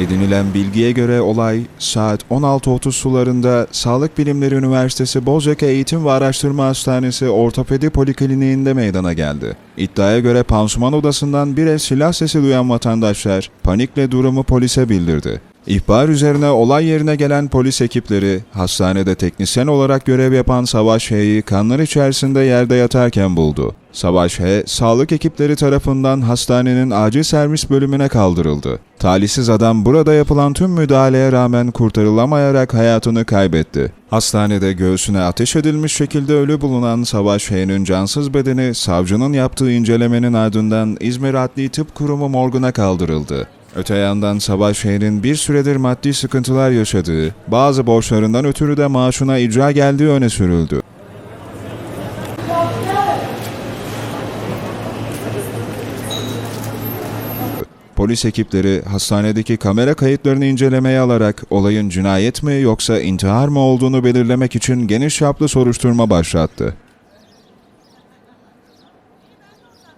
Edinilen bilgiye göre olay saat 16.30 sularında Sağlık Bilimleri Üniversitesi Bozcaada Eğitim ve Araştırma Hastanesi Ortopedi Polikliniğinde meydana geldi. İddiaya göre pansuman odasından bir el silah sesi duyan vatandaşlar panikle durumu polise bildirdi. İhbar üzerine olay yerine gelen polis ekipleri hastanede teknisyen olarak görev yapan Savaş H'yi kanlar içerisinde yerde yatarken buldu. Savaş H, sağlık ekipleri tarafından hastanenin acil servis bölümüne kaldırıldı. Talihsiz adam burada yapılan tüm müdahaleye rağmen kurtarılamayarak hayatını kaybetti. Hastanede göğsüne ateş edilmiş şekilde ölü bulunan Savaş H'nin cansız bedeni savcının yaptığı incelemenin ardından İzmir Adli Tıp Kurumu morguna kaldırıldı. Öte yandan Savaş H'nin bir süredir maddi sıkıntılar yaşadığı, bazı borçlarından ötürü de maaşına icra geldiği öne sürüldü. Polis ekipleri hastanedeki kamera kayıtlarını incelemeye alarak olayın cinayet mi yoksa intihar mı olduğunu belirlemek için geniş çaplı soruşturma başlattı.